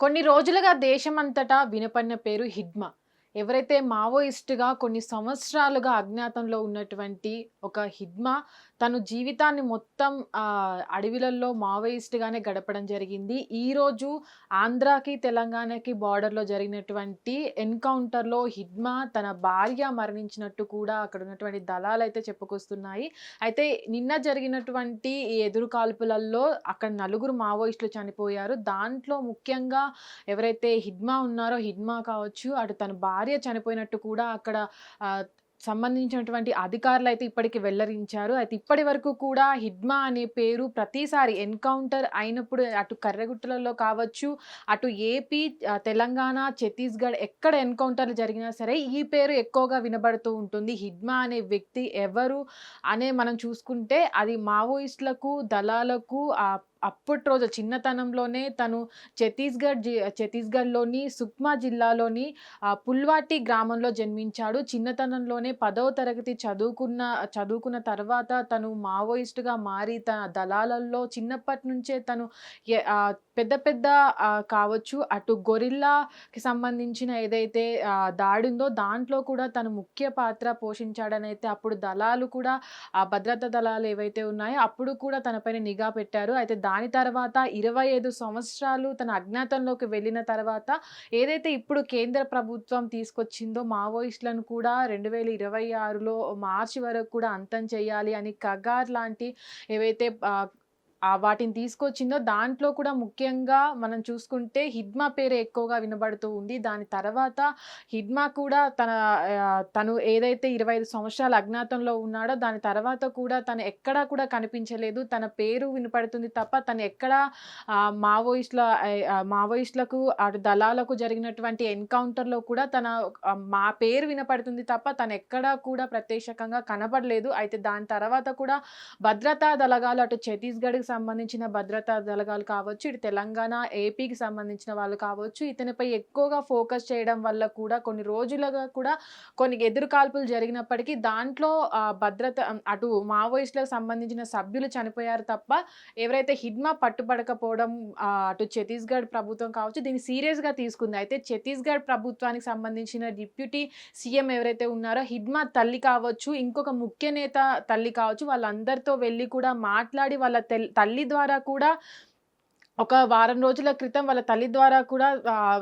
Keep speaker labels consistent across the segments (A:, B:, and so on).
A: కొన్ని రోజులుగా దేశమంతటా వినపడిన పేరు హిడ్మా ఎవరైతే మావోయిస్టుగా కొన్ని సంవత్సరాలుగా అజ్ఞాతంలో ఉన్నటువంటి ఒక హిడ్మా తను జీవితాన్ని మొత్తం అడవిలలో మావోయిస్ట్గానే గడపడం జరిగింది. ఈరోజు ఆంధ్రాకి తెలంగాణకి బార్డర్లో జరిగినటువంటి ఎన్కౌంటర్లో హిడ్మా తన భార్య మరణించినట్టు కూడా అక్కడ ఉన్నటువంటి దళాలు అయితే చెప్పుకొస్తున్నాయి. అయితే నిన్న జరిగినటువంటి ఈ ఎదురు కాల్పులలో అక్కడ నలుగురు మావోయిస్టులు చనిపోయారు. దాంట్లో ముఖ్యంగా ఎవరైతే హిడ్మా ఉన్నారో హిడ్మా కావచ్చు అటు తన భార్య చనిపోయినట్టు కూడా అక్కడ సంబంధించినటువంటి అధికారులు అయితే ఇప్పటికి వెల్లరించారు. అయితే ఇప్పటి వరకు కూడా హిడ్మా అనే పేరు ప్రతిసారి ఎన్కౌంటర్ అయినప్పుడు అటు కర్రగుట్టలలో కావచ్చు అటు ఏపీ తెలంగాణ ఛత్తీస్గఢ్ ఎక్కడ ఎన్కౌంటర్లు జరిగినా సరే ఈ పేరు ఎక్కువగా వినబడుతూ ఉంటుంది. హిడ్మా అనే వ్యక్తి ఎవరు అనే మనం చూసుకుంటే అది మావోయిస్టులకు దళాలకు అప్పటి రోజు చిన్నతనంలోనే తను ఛత్తీస్గఢ్ జి ఛత్తీస్గఢ్లోని సుక్మా జిల్లాలోని పుల్వాటి గ్రామంలో జన్మించాడు. చిన్నతనంలోనే పదవ తరగతి చదువుకున్న చదువుకున్న తర్వాత తను మావోయిస్టుగా మారి తన దళాలలో చిన్నప్పటి నుంచే తను పెద్ద పెద్ద కావచ్చు. అటు గొరిల్లాకి సంబంధించిన ఏదైతే దాడి ఉందో దాంట్లో కూడా తను ముఖ్య పాత్ర పోషించాడనైతే అప్పుడు దళాలు కూడా ఆ భద్రతా దళాలు ఏవైతే ఉన్నాయో అప్పుడు కూడా తనపైన నిఘా పెట్టారు. అయితే దాని తర్వాత ఇరవై ఐదు సంవత్సరాలు తన అజ్ఞాతంలోకి వెళ్ళిన తర్వాత ఏదైతే ఇప్పుడు కేంద్ర ప్రభుత్వం తీసుకొచ్చిందో మావోయిస్టులను కూడా రెండు వేల ఇరవై ఆరులో మార్చి వరకు కూడా అంతం చేయాలి అని కగార్ లాంటి ఏవైతే వాటిని తీసుకొచ్చిందో దాంట్లో కూడా ముఖ్యంగా మనం చూసుకుంటే హిడ్మా పేరు ఎక్కువగా వినబడుతూ ఉంది. దాని తర్వాత హిడ్మా కూడా తన తను ఏదైతే ఇరవై ఐదు సంవత్సరాల అజ్ఞాతంలో ఉన్నాడో దాని తర్వాత కూడా తను ఎక్కడా కూడా కనిపించలేదు. తన పేరు వినపడుతుంది తప్ప తను ఎక్కడ మావోయిస్టుల మావోయిస్టులకు అటు దళాలకు జరిగినటువంటి ఎన్కౌంటర్లో కూడా తన మా పేరు వినపడుతుంది తప్ప తను ఎక్కడా కూడా ప్రత్యక్షంగా కనపడలేదు అయితే దాని తర్వాత కూడా భద్రతా దళగాలు అటు ఛత్తీస్గఢ్ సంబంధించిన భద్రతా దళగాలు కావచ్చు ఇటు తెలంగాణ ఏపీకి సంబంధించిన వాళ్ళు కావచ్చు ఇతనిపై ఎక్కువగా ఫోకస్ చేయడం వల్ల కూడా కొన్ని రోజులుగా కూడా కొన్ని ఎదురుకాల్పులు జరిగినప్పటికీ దాంట్లో భద్రత అటు మావోయిస్టులకు సంబంధించిన సభ్యులు చనిపోయారు తప్ప ఎవరైతే హిడ్మా పట్టుబడకపోవడం అటు ఛత్తీస్గఢ్ ప్రభుత్వం కావచ్చు దీన్ని సీరియస్గా తీసుకుంది. అయితే ఛత్తీస్గఢ్ ప్రభుత్వానికి సంబంధించిన డిప్యూటీ సీఎం ఎవరైతే ఉన్నారో హిడ్మా తల్లి కావచ్చు ఇంకొక ముఖ్య నేత తల్లి కావచ్చు వాళ్ళందరితో వెళ్ళి కూడా మాట్లాడి వాళ్ళ తెల్- తల్లి ద్వారా కూడా ఒక వారం రోజుల క్రితం వాళ్ళ తల్లి ద్వారా కూడా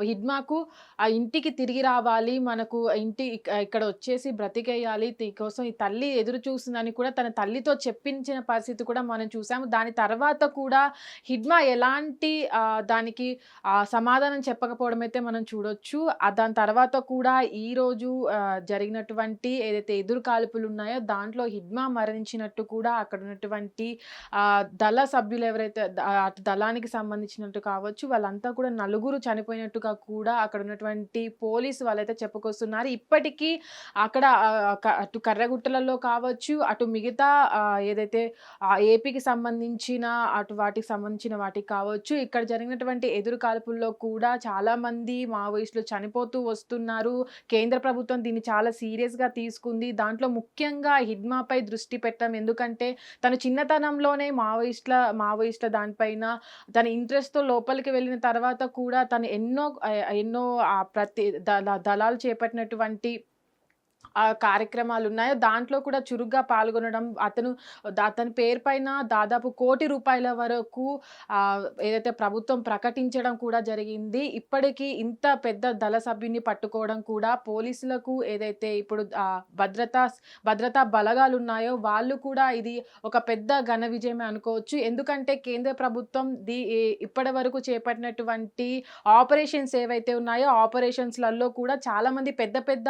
A: హిడ్మాకు ఆ ఇంటికి తిరిగి రావాలి మనకు ఇంటి ఇక్కడ వచ్చేసి బ్రతికేయాలి కోసం ఈ తల్లి ఎదురు చూస్తుందని కూడా తన తల్లితో చెప్పించిన పరిస్థితి కూడా మనం చూసాము. దాని తర్వాత కూడా హిడ్మా ఎలాంటి దానికి సమాధానం చెప్పకపోవడం అయితే మనం చూడొచ్చు. దాని తర్వాత కూడా ఈ రోజు జరిగినటువంటి ఏదైతే ఎదురు కాల్పులు ఉన్నాయో దాంట్లో హిడ్మా మరణించినట్టు కూడా అక్కడ ఉన్నటువంటి దళ సభ్యులు ఎవరైతే దళానికి సంబంధించినట్టు కావచ్చు. వాళ్ళంతా కూడా నలుగురు చనిపోయినట్టుగా కూడా అక్కడ ఉన్నటువంటి పోలీసు వాళ్ళైతే చెప్పుకొస్తున్నారు. ఇప్పటికీ అక్కడ అటు కర్రగుట్టలలో కావచ్చు అటు మిగతా ఏదైతే ఏపీకి సంబంధించిన అటు వాటికి సంబంధించిన వాటికి కావచ్చు ఇక్కడ జరిగినటువంటి ఎదురు కాల్పుల్లో కూడా చాలామంది మావోయిస్టులు చనిపోతూ వస్తున్నారు. కేంద్ర ప్రభుత్వం దీన్ని చాలా సీరియస్గా తీసుకుంది. దాంట్లో ముఖ్యంగా హిడ్మాపై దృష్టి పెట్టడం. ఎందుకంటే తను చిన్నతనంలోనే మావోయిస్టుల మావోయిస్టుల దానిపైన తన ఇంట్రెస్ట్తో లోపలికి వెళ్ళిన తర్వాత కూడా తను ఎన్నో ఎన్నో ప్రతి దళాలు చేపట్టినటువంటి కార్యక్రమాలు ఉన్నాయో దాంట్లో కూడా చురుగ్గా పాల్గొనడం అతను అతని పేరు పైన దాదాపు కోటి రూపాయల వరకు ఏదైతే ప్రభుత్వం ప్రకటించడం కూడా జరిగింది ఇప్పటికీ ఇంత పెద్ద దళ సభ్యుని పట్టుకోవడం కూడా పోలీసులకు ఏదైతే ఇప్పుడు భద్రతా భద్రతా బలగాలు ఉన్నాయో వాళ్ళు కూడా ఇది ఒక పెద్ద ఘన విజయమే అనుకోవచ్చు. ఎందుకంటే కేంద్ర ప్రభుత్వం ది ఇప్పటి వరకు చేపట్టినటువంటి ఆపరేషన్స్ ఏవైతే ఉన్నాయో ఆపరేషన్స్లలో కూడా చాలామంది పెద్ద పెద్ద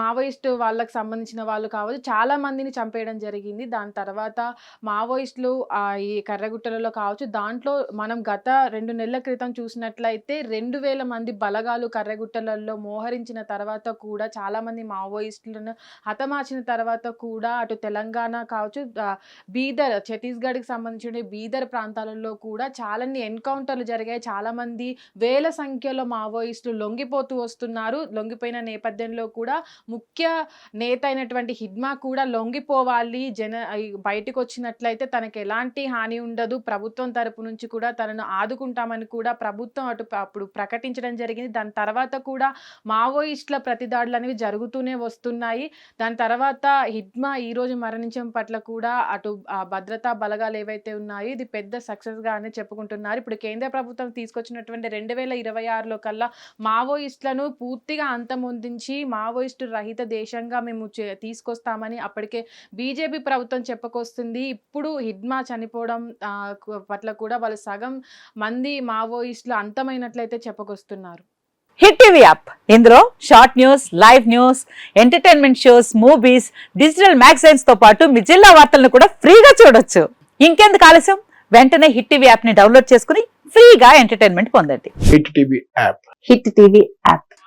A: మావోయిస్ట్ వాళ్ళకి సంబంధించిన వాళ్ళు కావచ్చు చాలా మందిని చంపేయడం జరిగింది. దాని తర్వాత మావోయిస్టులు ఈ కర్రగుట్టలలో కావచ్చు దాంట్లో మనం గత రెండు నెలల క్రితం చూసినట్లయితే రెండు వేల మంది బలగాలు కర్రగుట్టలలో మోహరించిన తర్వాత కూడా చాలా మంది మావోయిస్టులను హతమార్చిన తర్వాత కూడా అటు తెలంగాణ కావచ్చు బీదర్ ఛత్తీస్గఢ్కి సంబంధించిన బీదర్ ప్రాంతాలలో కూడా చాలాన్ని ఎన్కౌంటర్లు జరిగాయి. చాలా మంది వేల సంఖ్యలో మావోయిస్టులు లొంగిపోతూ వస్తున్నారు. లొంగిపోయిన నేపథ్యంలో కూడా ముఖ్య నేత అయినటువంటి హిడ్మా కూడా లొంగిపోవాలి. జన బయటకు వచ్చినట్లయితే తనకి ఎలాంటి హాని ఉండదు. ప్రభుత్వం తరపు నుంచి కూడా తనను ఆదుకుంటామని కూడా ప్రభుత్వం అటు అప్పుడు ప్రకటించడం జరిగింది. దాని తర్వాత కూడా మావోయిస్టుల ప్రతిదాడులు అనేవి జరుగుతూనే వస్తున్నాయి. దాని తర్వాత హిడ్మా ఈ రోజు మరణించడం పట్ల కూడా అటు భద్రతా బలగాలు ఏవైతే ఉన్నాయో ఇది పెద్ద సక్సెస్గా అని చెప్పుకుంటున్నారు. ఇప్పుడు కేంద్ర ప్రభుత్వం తీసుకొచ్చినటువంటి రెండు వేల ఇరవై ఆరులో కల్లా మావోయిస్టులను పూర్తిగా అంతమొందించి మావోయిస్టు రహిత దేశంగా మేము తీసుకొస్తామని అప్పటికే బీజేపీ ప్రభుత్వం చెప్పుకొస్తుంది. ఇప్పుడు హిడ్మా చనిపోవడం పట్ల కూడా వాళ్ళు సగం మంది మావోయిస్టులు అంతమైనట్లయితే చెప్పుకొస్తున్నారు.
B: Hit TV app. ఇందులో short news live news entertainment shows movies digital మ్యాగజైన్స్తో పాటు మీ జిల్లా వార్తలను కూడా ఫ్రీగా చూడొచ్చు. ఇంకెందుకు ఆలస్యం? వెంటనే హిట్ టీవీ యాప్ని డౌన్లోడ్ చేసుకుని ఫ్రీగా ఎంటర్టైన్మెంట్ పొందండి.
C: Hit TV app.
B: Hit TV app.